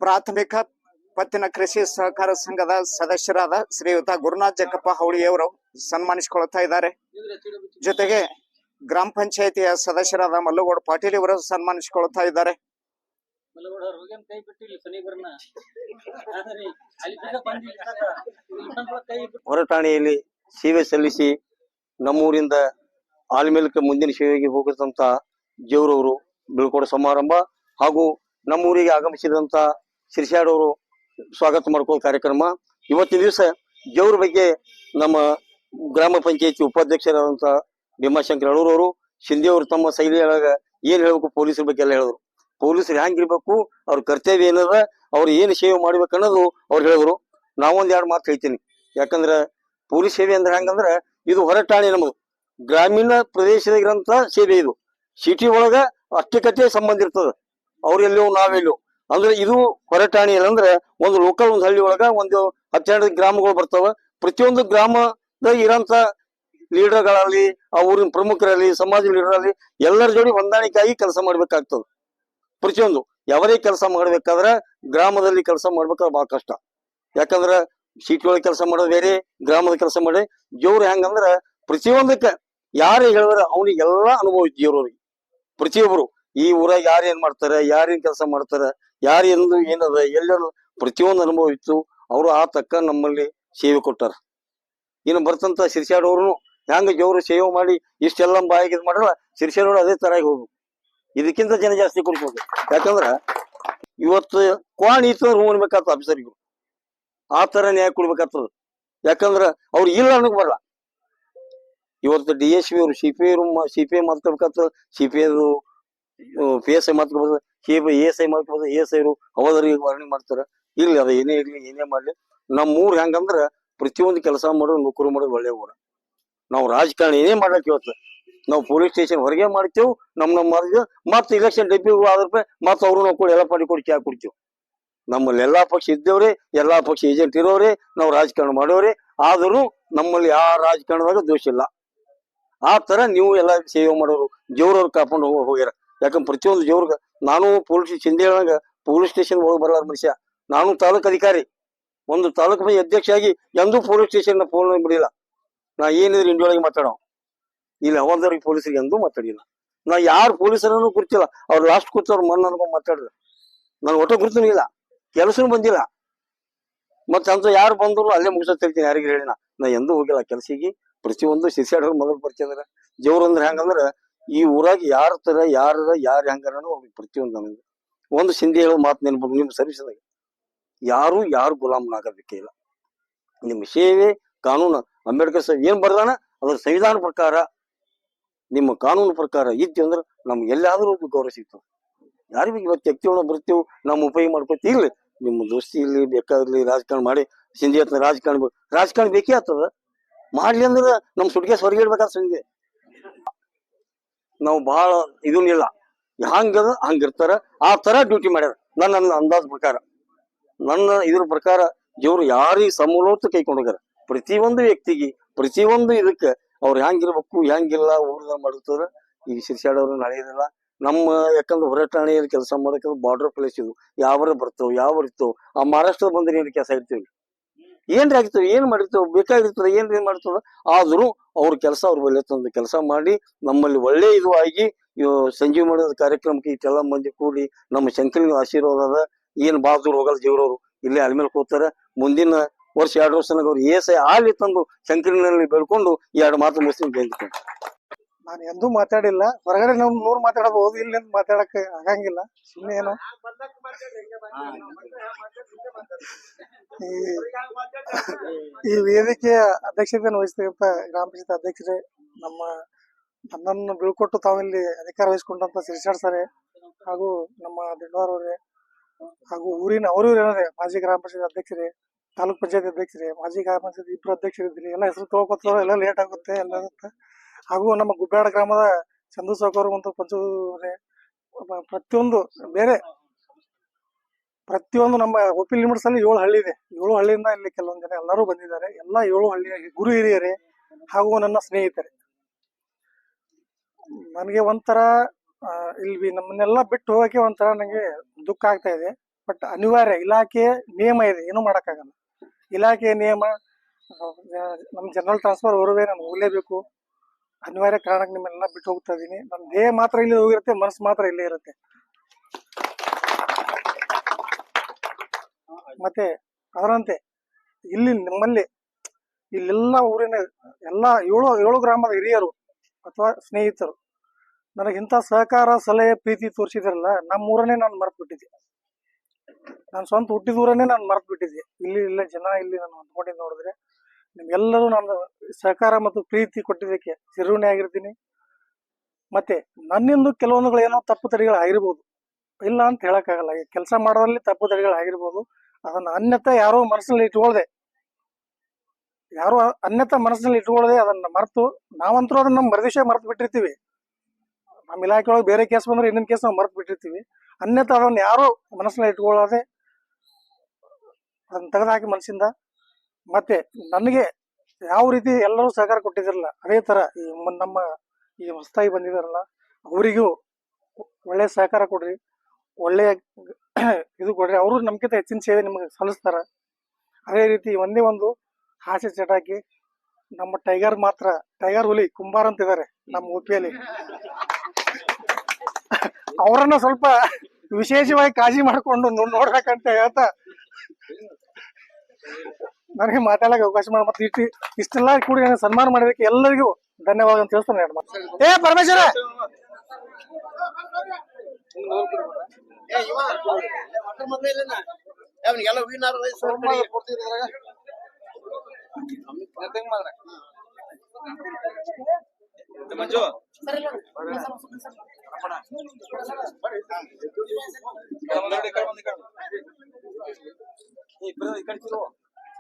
ಪ್ರಾಥಮಿಕ ಪತ್ತಿನ ಕೃಷಿ ಸಹಕಾರ ಸಂಘದ ಸದಸ್ಯರಾದ ಶ್ರೀಯುತ ಗುರುನಾಥ್ ಜಕ್ಕಪ್ಪ ಹೌಳಿಯವರು ಸನ್ಮಾನಿಸಿಕೊಳ್ತಾ ಇದ್ದಾರೆ. ಜೊತೆಗೆ ಗ್ರಾಮ ಪಂಚಾಯತಿಯ ಸದಸ್ಯರಾದ ಮಲ್ಲುಗೌಡ ಪಾಟೀಲ್ ಇವರು ಸನ್ಮಾನಿಸಿಕೊಳ್ತಾ ಇದ್ದಾರೆ. ಹೊರಠಾಣೆಯಲ್ಲಿ ಸೇವೆ ಸಲ್ಲಿಸಿ ನಮ್ಮೂರಿಂದ ಆಲ್ಮೇಲ್ಕ ಮುಂದಿನ ಸೇವೆಗೆ ಹೋಗಿದಂತ ಜೇವ್ರವರು ಬೀಳ್ಕೊಡೋ ಸಮಾರಂಭ ಹಾಗೂ ನಮ್ಮೂರಿಗೆ ಆಗಮಿಸಿದಂತ ಶಿರ್ಷಾಡವರು ಸ್ವಾಗತ ಮಾಡ್ಕೊಳ್ಳೋ ಕಾರ್ಯಕ್ರಮ. ಇವತ್ತಿನ ದಿವಸ ದೇವ್ರ ಬಗ್ಗೆ ನಮ್ಮ ಗ್ರಾಮ ಪಂಚಾಯತಿ ಉಪಾಧ್ಯಕ್ಷರಾದಂತ ಭೀಮಾಶಂಕರ್ ಅವರು ತಮ್ಮ ಶೈಲಿಯೊಳಗ ಏನ್ ಹೇಳ್ಬೇಕು ಪೊಲೀಸರ ಬಗ್ಗೆ ಎಲ್ಲ ಹೇಳಿದ್ರು. ಪೊಲೀಸರು ಹೆಂಗಿರ್ಬೇಕು ಅವ್ರ ಕರ್ತವ್ಯ ಏನದ, ಅವ್ರು ಏನ್ ಸೇವೆ ಮಾಡ್ಬೇಕು ಅನ್ನೋದು ಅವ್ರು ಹೇಳಿದ್ರು. ನಾವೊಂದ್ ಎರಡು ಮಾತು ಹೇಳ್ತೀನಿ. ಯಾಕಂದ್ರೆ ಪೊಲೀಸ್ ಸೇವೆ ಅಂದ್ರೆ ಹೆಂಗಂದ್ರೆ ಇದು ಹೊರಟಾಣೆ ನಮ್ದು. ಗ್ರಾಮೀಣ ಪ್ರದೇಶದಾಗಿರಂತ ಸೇವೆ ಇದು. ಸಿಟಿ ಒಳಗ ಅಷ್ಟಕ್ಕಟ್ಟೆ ಸಂಬಂಧ ಇರ್ತದ. ಅವ್ರೆಲ್ಲೋ ನಾವೆಲ್ಲೋ ಅಂದ್ರೆ ಇದು ಹೊರಟಾಣಿ ಅಂದ್ರೆ ಒಂದು ಲೋಕಲ್ ಒಂದು ಹಳ್ಳಿ ಒಳಗ ಒಂದು ಹತ್ತೆರಡು ಗ್ರಾಮಗಳು ಬರ್ತಾವ. ಪ್ರತಿಯೊಂದು ಗ್ರಾಮದ ಇರೋಂತ ಲೀಡರ್ಗಳಲ್ಲಿ ಆ ಊರಿನ ಪ್ರಮುಖರಲ್ಲಿ ಸಮಾಜ ಲೀಡರ್ ಅಲ್ಲಿ ಎಲ್ಲರ ಜೋಡಿ ಹೊಂದಾಣಿಕೆಯಾಗಿ ಕೆಲಸ ಮಾಡ್ಬೇಕಾಗ್ತದ. ಪ್ರತಿಯೊಂದು. ಯಾವರೇ ಕೆಲಸ ಮಾಡ್ಬೇಕಾದ್ರೆ ಗ್ರಾಮದಲ್ಲಿ ಕೆಲಸ ಮಾಡ್ಬೇಕಾದ್ರೆ ಬಹಳ ಕಷ್ಟ. ಯಾಕಂದ್ರೆ ಸಿಟಿ ಒಳಗೆ ಕೆಲಸ ಮಾಡೋದು ಬೇರೆ, ಗ್ರಾಮದ ಕೆಲಸ ಮಾಡಿ. ಜೋರು ಹೆಂಗಂದ್ರ ಪ್ರತಿಯೊಂದಕ್ಕೆ ಯಾರೇ ಹೇಳಿದ್ರ ಅವನಿಗೆಲ್ಲ ಅನುಭವ ಐತಿ ಜೋರವ್ರಿಗೆ ಪ್ರತಿಯೊಬ್ರು. ಈ ಊರಾಗ ಯಾರು ಏನ್ ಮಾಡ್ತಾರ ಯಾರೇನ್ ಕೆಲಸ ಮಾಡ್ತಾರ ಯಾರು ಎಂದು ಏನದ, ಎಲ್ಲರೂ ಪ್ರತಿಯೊಂದು ಅನುಭವ ಇತ್ತು. ಅವರು ಆ ತಕ್ಕ ನಮ್ಮಲ್ಲಿ ಸೇವೆ ಕೊಟ್ಟಾರ. ಇನ್ನು ಬರ್ತಂತ ಸಿರ್ಸಾಡವ್ರು ಹ್ಯಾಂಗ ಜೋರು ಸೇವೆ ಮಾಡಿ ಇಷ್ಟೆಲ್ಲ ಬಾಯಿಗೆ ಇದು ಮಾಡಲ್ಲ ಸಿರ್ಸಾಡವ್ರು ಅದೇ ತರ ಹೋಗ್ಬೇಕು ಇದಕ್ಕಿಂತ ಜನ ಜಾಸ್ತಿ ಕೊಡ್ಬೋದು. ಯಾಕಂದ್ರ ಇವತ್ತು ಕ್ವಾಣ್ ಇತ್ತು ರೂಮ್ ಅನ್ಬೇಕಾಗ್ತದ ಆಫೀಸರ್ಗಳು. ಆ ತರ ನ್ಯಾಯ ಕೊಡ್ಬೇಕಾಗ್ತದ. ಯಾಕಂದ್ರ ಅವ್ರು ಇಲ್ಲ ಅನ್ನಕ್ ಬರಲ್ಲ ಇವತ್ತು ಡಿ ಎಸ್ ಪಿ ಅವರು C P I C P I ಮಾತಾಡ್ಬೇಕಾಗ್ತದ C P I P S I ಮಾತಾಡ್ಬೋದು ಸಿ ಪಿ ಎಸ್ ಐ ಮಾತಾಡ್ಬೋದು ಎಸ್ ಐರು ಅವಧರಿಗೆ ವರ್ಣಿ ಮಾಡ್ತಾರೆ. ಇರ್ಲಿ, ಅದ ಏನೇ ಇರ್ಲಿ, ಏನೇ ಮಾಡ್ಲಿ. ನಮ್ಮ ಊರು ಹೆಂಗಂದ್ರ ಪ್ರತಿಯೊಂದು ಕೆಲಸ ಮಾಡೋದು ನೌಕರಿ ಮಾಡೋದು ಒಳ್ಳೆ ಊರ. ನಾವು ರಾಜಕಾರಣ ಏನೇ ಮಾಡ್ಲಕ್ ಇವತ್ತು. ನಾವು ಪೊಲೀಸ್ ಸ್ಟೇಷನ್ ಹೊರಗೆ ಮಾಡ್ತೇವೆ, ನಮ್ ನಮ್ಮ ಮತ್ತೆ ಇಲೆಕ್ಷನ್ ಡಬ್ಬಿ ಆದ ರೂಪಾಯಿ ಮತ್ತೆ ಅವ್ರು ನಾವು ಕೂಡ ಎಲ್ಲ ಪಾಟಿ ಕೊಡಿ ಕ್ಯಾ ಕೊಡ್ತೇವೆ? ನಮ್ಮಲ್ಲಿ ಎಲ್ಲಾ ಪಕ್ಷ ಇದ್ದೇವ್ರಿ, ಎಲ್ಲಾ ಪಕ್ಷ ಏಜೆಂಟ್ ಇರೋರೆ ನಾವು ರಾಜಕಾರಣ ಮಾಡೋರೆ ಆದರೂ ನಮ್ಮಲ್ಲಿ ಯಾವ ರಾಜಕಾರಣದಾಗ ದೋಷ ಇಲ್ಲ. ಆ ತರ ನೀವು ಎಲ್ಲ ಸೇವೆ ಮಾಡೋರು ಜೋರವ್ರು ಕಾಪಾಡು ಹೋಗ ಹೋಗ್ಯಾರ. ಯಾಕಂದ್ರೆ ಪ್ರತಿಯೊಂದು ಜೋರ್ಗ ನಾನು ಪೊಲೀಸ್ ಹೇಳಂಗ ಪೊಲೀಸ್ ಸ್ಟೇಷನ್ ಹೋಗಿ ಬರಲಾರ ಮನುಷ್ಯ. ನಾನು ತಾಲೂಕ್ ಅಧಿಕಾರಿ. ಒಂದು ತಾಲೂಕು ಮಂದಿ ಅಧ್ಯಕ್ಷ ಆಗಿ ಎಂದೂ ಪೊಲೀಸ್ ಸ್ಟೇಷನ್ ಫೋನ್ ಬಿಡಿಲ್ಲ ನಾ ಏನಿದ್ರೆ ಇಂಡಿಯೊಳಗೆ ಮಾತಾಡೋ. ಇಲ್ಲಿ ಹವಾಲ್ದಾರಿಗೆ ಪೊಲೀಸರಿಗೆ ಎಂದೂ ಮಾತಾಡಿಲ್ಲ. ನಾ ಯಾರು ಪೊಲೀಸರನ್ನು ಕುರ್ತಿಲ್ಲ ಅವ್ರು ಲಾಸ್ಟ್ ಕೂತವ್ರು ಮನ್ ಅನ್ಕೊಂಡು ಮಾತಾಡಿದ್ರು ನಾನು ಒಟ್ಟು ಇಲ್ಲ. ಕೆಲಸನೂ ಬಂದಿಲ್ಲ. ಮತ್ತೆ ಅಂತ ಯಾರು ಬಂದ್ರು ಅಲ್ಲೇ ಮುಗಿಸ್ತಿರ್ತೀನಿ ಯಾರಿಗೂ ಹೇಳಿನ ನಾ. ಎಂದೂ ಹೋಗಿಲ್ಲ ಕೆಲಸಿಗೆ. ಪ್ರತಿಯೊಂದು ಸಿಸಿಯಾಡೋರು ಮೊದಲು ಬರ್ತಿದ್ರೆ ಜೇವ್ರ ಅಂದ್ರೆ ಹೆಂಗಂದ್ರ ಈ ಊರಾಗ ಯಾರ ತರ ಯಾರ ಯಾರು ಹೆಂಗಾರ ಅವ್ರಿಗೆ ಪ್ರತಿಯೊಂದು ನನಗೆ ಒಂದು ಸಿಂಧಿ ಹೇಳೋ ಮಾತು ನೆನಪು ನಿಮ್ಮ ಸರ್ವಿಸ್ದಾಗ ಯಾರು ಯಾರು ಗುಲಾಮನಾಗಬೇಕೇ ಇಲ್ಲ. ನಿಮ್ಮ ಸೇವೆ ಕಾನೂನು. ಅಂಬೇಡ್ಕರ್ ಸಾಹೇಬ್ ಏನ್ ಬರ್ದಾನ? ಅದ್ರ ಸಂವಿಧಾನ ಪ್ರಕಾರ, ನಿಮ್ಮ ಕಾನೂನು ಪ್ರಕಾರ ಇತ್ತು ಅಂದ್ರೆ ನಮ್ಗೆ ಎಲ್ಲಾದ್ರೂ ಗೌರವ ಸಿಗ್ತದೆ. ಯಾರಿಗೂ ಇವತ್ತು ವ್ಯಕ್ತಿಗಳನ್ನ ಬರ್ತೀವಿ ನಮ್ಮ ಉಪಯೋಗ ಮಾಡ್ಕೊತೀವಿ. ಇರ್ಲಿ ನಿಮ್ಮ ದೋಸ್ತಿ ಇಲ್ಲಿ ಬೇಕಾಗ್ಲಿ ರಾಜಕಾರಣ ಮಾಡಿ, ಸಿಂಧಿ ಹತ್ರ ರಾಜಕಾರಣ ರಾಜಕಾರಣ ಬೇಕೇ ಆಗ್ತದ. ಮಾಡ್ಲಿ ಅಂದ್ರೆ ನಮ್ ಸುಡ್ಗೆ ಹೊರಗೆ ಇಡ್ಬೇಕಾದ ಸಂಧಿ. ನಾವು ಬಹಳ ಇದನ್ನಿಲ್ಲ ಹಂಗದ ಹಂಗಿರ್ತಾರ ಆ ತರ ಡ್ಯೂಟಿ ಮಾಡ್ಯಾರ. ನನ್ನ ಅಂದಾಜ್ ಪ್ರಕಾರ. ನನ್ನ ಇದ್ರ ಪ್ರಕಾರ ದೇವ್ರು ಯಾರಿಗೆ ಸಮೂಲೋತ್ ಪ್ರತಿ ಪ್ರತಿಯೊಂದು ವ್ಯಕ್ತಿಗೆ, ಪ್ರತಿಯೊಂದು ಇದಕ್ಕೆ ಅವ್ರು ಹೆಂಗಿರ್ಬೇಕು ಹೆಂಗಿಲ್ಲ ಊರ್ದ ಮಾಡಿರ್ತಾರ ಈಗ ಶಿರ್ಸಾಡೋರು ನಡೆಯೋದಿಲ್ಲ ನಮ್ಮ ಯಾಕಂದ್ರೆ ಹೊರಟಾಣೆಯಲ್ಲಿ ಕೆಲಸ ಮಾಡೋಕೆ ಬಾರ್ಡರ್ ಪ್ಲೇಸ್ ಇದು. ಯಾವ ಬರ್ತವೆ ಯಾವ ಇರ್ತವೆ ಆ ಮಹಾರಾಷ್ಟ್ರದ ಬಂದ್ರೆ ಏನ್ ಕೆಲಸ ಇರ್ತೀವಿ? ಏನ್ರಿ ಆಗ್ತದೆ? ಏನ್ ಮಾಡಿರ್ತಾವ? ಬೇಕಾಗಿರ್ತದ ಏನ್ ಏನ್ ಮಾಡ್ತದ ಆದ್ರೂ ಅವ್ರ ಕೆಲಸ ಅವ್ರ ಬಳಿ ತಂದು ಕೆಲಸ ಮಾಡಿ ನಮ್ಮಲ್ಲಿ ಒಳ್ಳೆ ಇದು ಆಗಿ ಸಂಜೀವ್ ಮಾಡಿದ ಕಾರ್ಯಕ್ರಮಕ್ಕೆ ಇಷ್ಟೆಲ್ಲ ಮಂದಿ ಕೂಡಿ ನಮ್ಮ ಶಂಕರಿನ ಆಶೀರ್ವಾದ ಅದ. ಏನ್ ಬಾಳ ದೂರ ಹೋಗಲ್ಲ ದೇವ್ರವ್ರು. ಇಲ್ಲೇ ಅಲ್ಮೇಲೆ ಕೂತಾರ. ಮುಂದಿನ ವರ್ಷ ಎರಡು ವರ್ಷನಾಗ ಅವ್ರು ಏಸೆ ಆಲಿ ತಂದು ಶಂಕರಿನಲ್ಲಿ ಬೆಳ್ಕೊಂಡು ಎರಡು ಮಾತು ಮುಸ್ಲಿಂ ಜಯಂತಿ ನಾನು ಎಂದೂ ಮಾತಾಡಿಲ್ಲ. ಹೊರಗಡೆ ನಾವು ನೂರು ಮಾತಾಡಬಹುದು ಇಲ್ಲಿ ಮಾತಾಡಕ್ಕೆ ಮಾತಾಡಕ್ ಆಗಂಗಿಲ್ಲ. ಸುಮ್ಮನೆ ಏನೋ. ಈ ವೇದಿಕೆಯ ಅಧ್ಯಕ್ಷತೆಯನ್ನು ವಹಿಸ್ತಕ್ಕಂಥ ಗ್ರಾಮ ಪಂಚಾಯತ್ ಅಧ್ಯಕ್ಷರೇ, ನಮ್ಮ ನನ್ನನ್ನು ಬೀಳ್ಕೊಟ್ಟು ತಾವಿಲ್ಲಿ ಅಧಿಕಾರ ವಹಿಸಿಕೊಂಡಂತ ಸಿರಿಸಾಡ್ ಸರ್ ಹಾಗೂ ನಮ್ಮ ದಿಂಡವಾರ್ ಅವರೇ, ಹಾಗೂ ಊರಿನ ಅವರು ಏನದೆ, ಮಾಜಿ ಗ್ರಾಮ ಪಂಚಾಯತ್ ಅಧ್ಯಕ್ಷರೇ, ತಾಲೂಕ್ ಪಂಚಾಯತ್ ಅಧ್ಯಕ್ಷರೇ, ಮಾಜಿ ಗ್ರಾಮ ಪಂಚಾಯತ್ ಇಬ್ರು ಅಧ್ಯಕ್ಷರಿದ್ರಿ ಎಲ್ಲ ಹೆಸರು ತಗೋಕೋತಾರ ಎಲ್ಲ ಲೇಟ್ ಆಗುತ್ತೆ, ಎಲ್ಲ ಹಾಗೂ ನಮ್ಮ ಗುಬ್ಬ್ಯಾಡ ಗ್ರಾಮದ ಚಂದು ಸಾಕೋರು ಮತ್ತು ಪಂಚೂರೇ ಪ್ರತಿಯೊಂದು ಬೇರೆ ಪ್ರತಿಯೊಂದು ನಮ್ಮ ಒಪಿ ಲಿಮಿಟ್ಸ್ ಅಲ್ಲಿ ಏಳು ಹಳ್ಳಿ ಇದೆ. ಏಳು ಹಳ್ಳಿಯಿಂದ ಇಲ್ಲಿ ಕೆಲವೊಂದು ಜನ ಎಲ್ಲರೂ ಬಂದಿದ್ದಾರೆ. ಎಲ್ಲ ಏಳು ಹಳ್ಳಿಯ ಗುರು ಹಿರಿಯರೇ ಹಾಗೂ ನನ್ನ ಸ್ನೇಹಿತರೆ. ನನಗೆ ಒಂಥರ ಇಲ್ಲಿ ನಮ್ಮನ್ನೆಲ್ಲ ಬಿಟ್ಟು ಹೋಗಕ್ಕೆ ಒಂಥರ ನನಗೆ ದುಃಖ ಆಗ್ತಾ ಇದೆ. ಬಟ್ ಅನಿವಾರ್ಯ, ಇಲಾಖೆ ನಿಯಮ ಇದೆ. ಏನು ಮಾಡೋಕ್ಕಾಗಲ್ಲ. ಇಲಾಖೆಯ ನಿಯಮ ನಮ್ಮ ಜನರಲ್ ಟ್ರಾನ್ಸ್ಫರ್ ಬರುವೆ ನಾನು ಹೋಗಲೇಬೇಕು. ಅನಿವಾರ್ಯ ಕಾರಣಕ್ಕೆ ನಿಮ್ಮೆಲ್ಲ ಬಿಟ್ಟು ಹೋಗ್ತಾ ಇದೀನಿ. ನನ್ನ ದೇಹ ಮಾತ್ರ ಇಲ್ಲಿ ಹೋಗಿರುತ್ತೆ, ಮನಸ್ಸು ಮಾತ್ರ ಇಲ್ಲೇ ಇರುತ್ತೆ. ಮತ್ತೆ ಅದರಂತೆ, ಇಲ್ಲಿ ನಿಮ್ಮಲ್ಲಿ, ಇಲ್ಲೆಲ್ಲ ಊರಿನ ಎಲ್ಲ ಏಳು ಏಳು ಗ್ರಾಮದ ಹಿರಿಯರು ಅಥವಾ ಸ್ನೇಹಿತರು, ನನಗೆ ಇಂಥ ಸಹಕಾರ, ಸಲಹೆ, ಪ್ರೀತಿ ತೋರಿಸಿದ್ರಲ್ಲ, ನಮ್ಮ ಊರನ್ನೇ ನಾನು ಮರೆತು ಬಿಟ್ಟಿದ್ದೆ ನಾನು ಸ್ವಂತ ಹುಟ್ಟಿದ ಊರನ್ನೇ ನಾನು ಮರೆತು ಬಿಟ್ಟಿದ್ದೆ ಇಲ್ಲಿ, ಇಲ್ಲ ಜನ ಇಲ್ಲಿ ನಾನು ಅಂದ್ಕೊಂಡಿದ್ದು ನೋಡಿದ್ರೆ ನಿಮ್ಗೆಲ್ಲರೂ ನಾನು ಸಹಕಾರ ಮತ್ತು ಪ್ರೀತಿ ಕೊಟ್ಟಿದ್ದಕ್ಕೆ ಚಿರುಣಿ ಆಗಿರ್ತೀನಿ. ಮತ್ತೆ ನನ್ನಿಂದ ಕೆಲವೊಂದುಗಳು ಏನೋ ತಪ್ಪು ತಡೆಗಳು ಆಗಿರ್ಬೋದು ಇಲ್ಲ ಅಂತ ಹೇಳಕ್ಕಾಗಲ್ಲ. ಕೆಲಸ ಮಾಡೋದ್ರಲ್ಲಿ ತಪ್ಪು ತಡೆಗಳು ಆಗಿರ್ಬೋದು ಅದನ್ನ ಅನ್ಯತ ಯಾರೋ ಮನಸ್ಸಿನಲ್ಲಿ ಇಟ್ಕೊಳ್ದೆ. ಯಾರು ಅನ್ಯತ ಮನಸ್ಸಿನಲ್ಲಿ ಇಟ್ಕೊಳ್ದೆ ಅದನ್ನ ಮರೆತು ನಾವಂತರೂ ಅದನ್ನ ನಮ್ಮ ಮರದಿವಸ ಮರೆತು ಬಿಟ್ಟಿರ್ತೀವಿ ನಮ್ಮ ಇಲಾಖೆ ಒಳಗೆ ಬೇರೆ ಕೇಸ್ ಬಂದ್ರೆ ಇನ್ನೊಂದು ಕೇಸ್ ನಾವು ಮರೆತು ಬಿಟ್ಟಿರ್ತೀವಿ ಅನ್ಯತ ಅದನ್ನ ಯಾರು ಮನಸ್ಸಿನಲ್ಲಿ ಇಟ್ಕೊಳ್ಳದೆ ಅದನ್ನ ತೆಗೆದಾಕಿ ಮನಸ್ಸಿಂದ ಮತ್ತೆ ನನಗೆ ಯಾವ ರೀತಿ ಎಲ್ಲರೂ ಸಹಕಾರ ಕೊಟ್ಟಿದ್ರಲ್ಲ, ಅದೇ ತರ ಈ ನಮ್ಮ ಈ ಹೊಸ್ತಾಯಿ ಬಂದಿದಾರಲ್ಲ ಅವರಿಗೂ ಒಳ್ಳೆ ಸಹಕಾರ ಕೊಡ್ರಿ, ಒಳ್ಳೆಯ ಇದು ಕೊಡ್ರಿ, ಅವರು ನಮ್ಗಿಂತ ಹೆಚ್ಚಿನ ಸೇವೆ ನಿಮಗೆ ಸಲ್ಲಿಸ್ತಾರ. ಅದೇ ರೀತಿ ಒಂದೇ ಒಂದು ಹಾಸ್ಯ ಚಟಾಕಿ, ನಮ್ಮ ಟೈಗರ್ ಮಾತ್ರ, ಟೈಗರ್ ಹುಲಿ, ಕುಂಬಾರ್ ಅಂತ ಇದಾರೆ ನಮ್ಮ ಉಪಿಯಲ್ಲಿ ಅವರನ್ನ ಸ್ವಲ್ಪ ವಿಶೇಷವಾಗಿ ಕಾಳಜಿ ಮಾಡ್ಕೊಂಡು ನೋಡ್ಬೇಕಂತ ಹೇಳ್ತಾ ನನಗೆ ಮಾತಾಡಕ್ಕೆ ಅವಕಾಶ ಮಾಡಿ ಮತ್ತೆ ಇಷ್ಟೆಲ್ಲ ಕೂಡಿ ಸನ್ಮಾನ ಮಾಡೋದಕ್ಕೆ ಎಲ್ಲರಿಗೂ ಧನ್ಯವಾದ ಅಂತ ತಿಳಿಸ್ತಾನೆ ಏ, ಪರಮೇಶ್ವರ! ಮಂಜು ನೋಡಿ